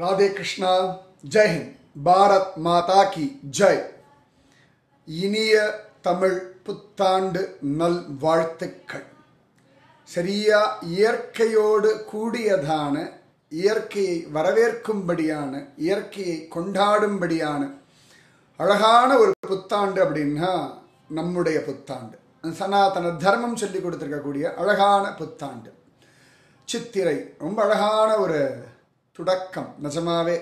ராதே கிருஷ்ணா ஜெய்ஹிந்த் பாரத் மாதா கி ஜெய். இனிய தமிழ் புத்தாண்டு நல் வாழ்த்துக்கள். சரியா இயற்கையோடு கூடியதான இயற்கையை வரவேற்கும்படியான இயற்கையை கொண்டாடும்படியான அழகான ஒரு புத்தாண்டு அப்படின்னா நம்முடைய புத்தாண்டு. சனாதன தர்மம் சொல்லி கொடுத்துருக்கக்கூடிய அழகான புத்தாண்டு. சித்திரை ரொம்ப அழகான ஒரு தொடக்கம். நிஜமாவே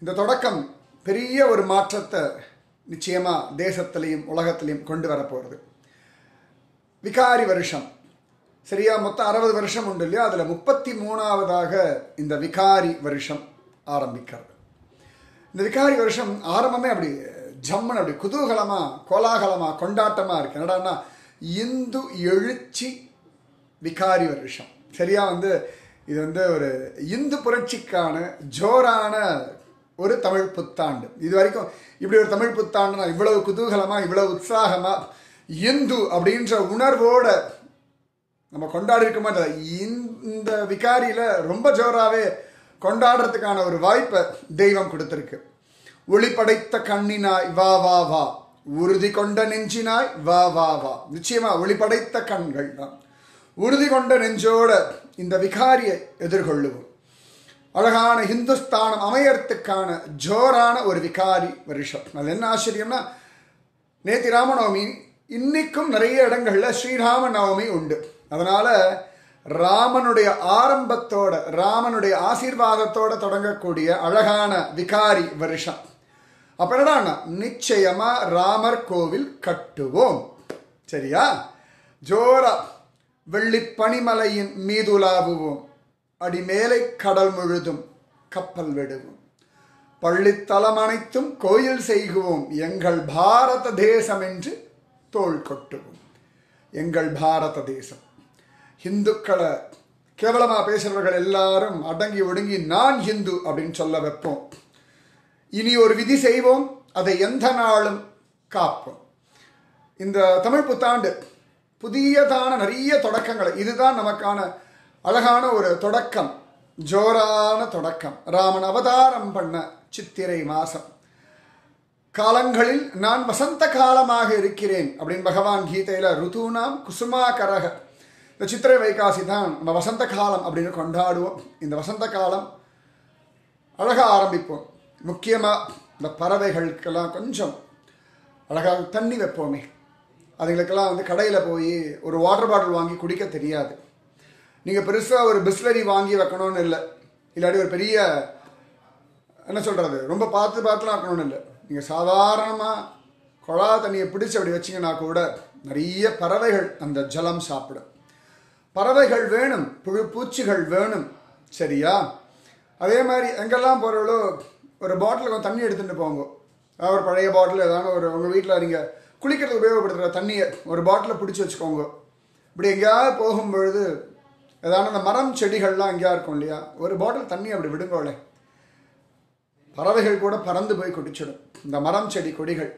இந்த தொடக்கம் பெரிய ஒரு மாற்றத்தை நிச்சயமாக தேசத்திலையும் உலகத்திலையும் கொண்டு வரப்போகிறது விகாரி வருஷம். சரியா மொத்தம் அறுபது வருஷம் உண்டு இல்லையா? அதில் முப்பத்தி மூணாவதாக இந்த விகாரி வருஷம் ஆரம்பிக்கிறது. இந்த விகாரி வருஷம் ஆரம்பமே அப்படி ஜம்மன் அப்படி குதூகலமாக கோலாகலமாக கொண்டாட்டமாக இருக்கு. என்னடான்னா இந்து எழுச்சி விகாரி வருஷம். சரியா வந்து இது வந்து ஒரு இந்து புரட்சிக்கான ஜோரான ஒரு தமிழ் புத்தாண்டு. இது வரைக்கும் இப்படி ஒரு தமிழ் புத்தாண்டு நான் இவ்வளவு குதூகலமா இவ்வளவு உற்சாகமா இந்து அப்படின்ற உணர்வோட நம்ம கொண்டாடி இருக்க மாட்டோம். இந்த விகாரியில ரொம்ப ஜோராவே கொண்டாடுறதுக்கான ஒரு வாய்ப்பை தெய்வம் கொடுத்துருக்கு. ஒளி படைத்த கண்ணினாய் வா வா வா. உறுதி கொண்ட நெஞ்சினாய் வா வா வா. நிச்சயமா ஒளி படைத்த கண்கள் தான். உறுதி கொண்ட நெஞ்சோட இந்த விகாரியை எதிர்கொள்ளுவோம். அழகான ஹிந்துஸ்தானம் அமையறதுக்கான ஜோரான ஒரு விகாரி வருஷம். அது என்ன ஆச்சரியம்னா நேத்தி ராமநவமி இன்னைக்கும் நிறைய இடங்களில் ஸ்ரீராம நவமி உண்டு. அதனால் ராமனுடைய ஆரம்பத்தோட ராமனுடைய ஆசீர்வாதத்தோட தொடங்கக்கூடிய அழகான விகாரி வருஷம். அப்ப என்னடா நிச்சயமா ராமர் கோவில் கட்டுவோம். சரியா? ஜோரா. வெள்ளி பனிமலையின் மீதுலாவுவோம். அடிமேலை கடல் முழுதும் கப்பல் விடுவோம். பள்ளித்தலம் அனைத்தும் கோயில் செய்குவோம். எங்கள் பாரத தேசம் என்று தோல் கொட்டுவோம். எங்கள் பாரத தேசம். ஹிந்துக்களை கேவலமாக பேசுகிறவர்கள் எல்லாரும் அடங்கி ஒடுங்கி நான் ஹிந்து அப்படின்னு சொல்ல வைப்போம். இனி ஒரு விதி செய்வோம். அதை எந்த நாளும் காப்போம். இந்த தமிழ் புத்தாண்டு புதியதான நிறைய தொடக்கங்கள். இதுதான் நமக்கான அழகான ஒரு தொடக்கம். ஜோரான தொடக்கம். ராமன் அவதாரம் பண்ண சித்திரை மாசம் காலங்களில் நான் வசந்த காலமாக இருக்கிறேன் அப்படின்னு பகவான் கீதையில ருதுனாம் குசுமாகரக. இந்த சித்திரை வைகாசி தான் நம்ம வசந்த காலம் அப்படின்னு கொண்டாடுவோம். இந்த வசந்த காலம் அழகாக ஆரம்பிப்போம். முக்கியமாக இந்த பறவைகளுக்கெல்லாம் கொஞ்சம் அழகாக தண்ணி வைப்போமே. அதுங்களுக்கெல்லாம் வந்து கடையில் போய் ஒரு வாட்டர் பாட்டில் வாங்கி குடிக்க தெரியாது. நீங்கள் பெருசாக ஒரு பிஸ்லரி வாங்கி வைக்கணும்னு இல்லை. இல்லாட்டி ஒரு பெரிய என்ன சொல்கிறது ரொம்ப பார்த்து பார்த்துலாம் வைக்கணும்னு இல்லை. நீங்கள் சாதாரணமாக குழா தண்ணியை பிடிச்சி அப்படி வச்சிங்கன்னா கூட நிறைய பறவைகள் அந்த ஜலம் சாப்பிடும். பறவைகள் வேணும் புழு பூச்சிகள் வேணும் சரியா? அதே மாதிரி எங்கெல்லாம் போகிறவளோ ஒரு பாட்டில் கொஞ்சம் தண்ணி எடுத்துகிட்டு போங்க. ஒரு பழைய பாட்டில் ஏதாவது ஒரு உங்கள் வீட்டில் நீங்கள் குளிக்கிறதுக்கு உபயோகப்படுத்துகிற தண்ணியை ஒரு பாட்டிலை பிடிச்சி வச்சுக்கோங்க. இப்படி எங்கேயாவது போகும்பொழுது ஏதாவது அந்த மரம் செடிகள்லாம் எங்கேயா இருக்கும் இல்லையா? ஒரு பாட்டில் தண்ணி அப்படி விடுங்கோளே. பறவைகள் கூட பறந்து போய் குடிச்சிடும் இந்த மரம் செடி கொடிகள்.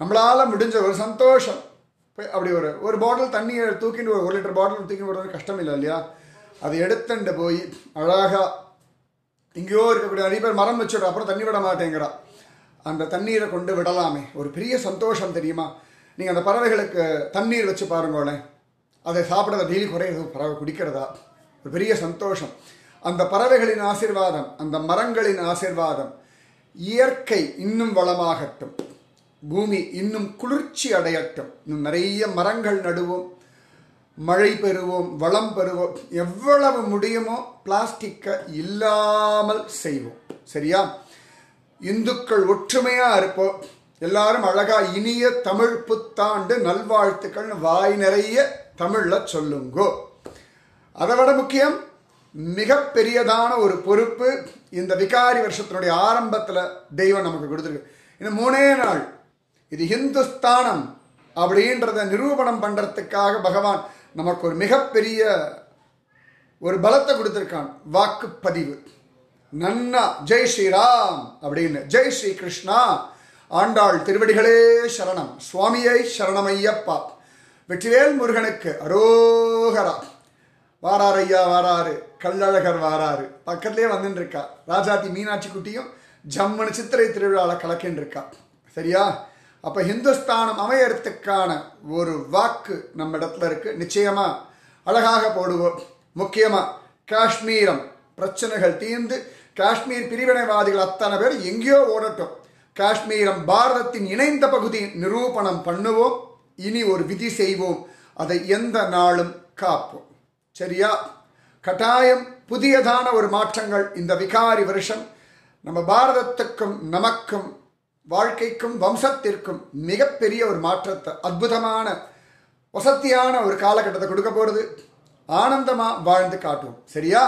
நம்மளால் முடிஞ்ச ஒரு சந்தோஷம். அப்படி ஒரு ஒரு பாட்டில் தண்ணியை தூக்கிட்டு ஒரு லிட்டர் பாட்டில் தூக்கிட்டு போகிறது கஷ்டம் இல்லை இல்லையா? அதை எடுத்துட்டு போய் அழகாக எங்கேயோ இருக்கக்கூடிய நிறைய பேர் மரம் வச்சுடும் அப்புறம் தண்ணி விட மாட்டேங்கிறா. அந்த தண்ணீரை கொண்டு விடலாமே. ஒரு பெரிய சந்தோஷம் தெரியுமா? நீங்கள் அந்த பறவைகளுக்கு தண்ணீர் வச்சு பாருங்களேன். அதை சாப்பிட்றத டெய்லி குறையிறது பறவை குடிக்கிறதா? ஒரு பெரிய சந்தோஷம். அந்த பறவைகளின் ஆசிர்வாதம் அந்த மரங்களின் ஆசிர்வாதம் இயற்கை இன்னும் வளமாகட்டும். பூமி இன்னும் குளிர்ச்சி அடையட்டும். இன்னும் நிறைய மரங்கள் நடுவோம் மழை பெறுவோம் வளம் பெறுவோம். எவ்வளவு முடியுமோ பிளாஸ்டிக்கை இல்லாமல் செய்வோம். சரியா? இந்துக்கள் ஒற்றுமையா இருப்போம் எல்லாரும் அழகா இனிய தமிழ் புத்தாண்டு நல்வாழ்த்துக்கள் வாய் நிறைய தமிழ்ல சொல்லுங்கோ. அதை விட முக்கியம் மிகப்பெரியதான ஒரு பொறுப்பு இந்த விகாரி வருஷத்தினுடைய ஆரம்பத்தில் தெய்வம் நமக்கு கொடுத்துருக்கு. இன்னும் மூணே நாள். இது ஹிந்துஸ்தானம் அப்படின்றத நிரூபணம் பண்ணுறதுக்காக பகவான் நமக்கு ஒரு மிகப்பெரிய ஒரு பலத்தை கொடுத்துருக்கான். வாக்குப்பதிவு. நன்னா ஜெய் ஸ்ரீராம் அப்படின்னு. ஜெய் ஸ்ரீ கிருஷ்ணா ஆண்டாள் திருவடிகளே சரணம். சுவாமியை சரணமையப்பா. வெற்றிவேல் முருகனுக்கு அரோகரா. வாராரு ஐயா வாராரு. கள்ளழகர் வாராரு. பக்கத்துலேயே வந்துட்டு இருக்கா ராஜாத்தி மீனாட்சி குட்டியும் ஜம்மனு சித்திரை திருவிழாவில் கலக்கின்னு இருக்கா சரியா? அப்போ ஹிந்துஸ்தானம் அமையறதுக்கான ஒரு வாக்கு நம்ம இடத்துல இருக்கு. நிச்சயமா அழகாக போடுவோம். முக்கியமாக காஷ்மீரம் பிரச்சனைகள் தீர்ந்து காஷ்மீர் பிரிவினைவாதிகள் அத்தனை பேர் எங்கேயோ ஓடட்டும். காஷ்மீரம் பாரதத்தின் இணைந்த பகுதி நிரூபணம் பண்ணுவோம். இனி ஒரு விதி செய்வோம். அதை எந்த நாளும் காப்போம். சரியா? கட்டாயம் புதியதான ஒரு மாற்றங்கள் இந்த விகாரி வருஷம். நம்ம பாரதத்துக்கும் நமக்கும் வாழ்க்கைக்கும் வம்சத்திற்கும் மிகப்பெரிய ஒரு மாற்றத்தை அற்புதமான வசத்தியான ஒரு காலகட்டத்தை கொடுக்க போகிறது ஆனந்தமாக வாழ்ந்து காட்டுவோம். சரியா?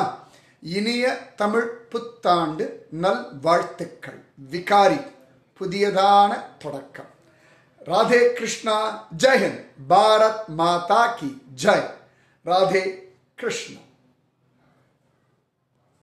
இனிய தமிழ் புத்தாண்டு நல் வாழ்த்துக்கள் விகாரி புதியதான தொடக்கம். ராதே கிருஷ்ணா ஜெயஹிந்த் பாரத் மாதா கி ஜெய். ராதே கிருஷ்ணா.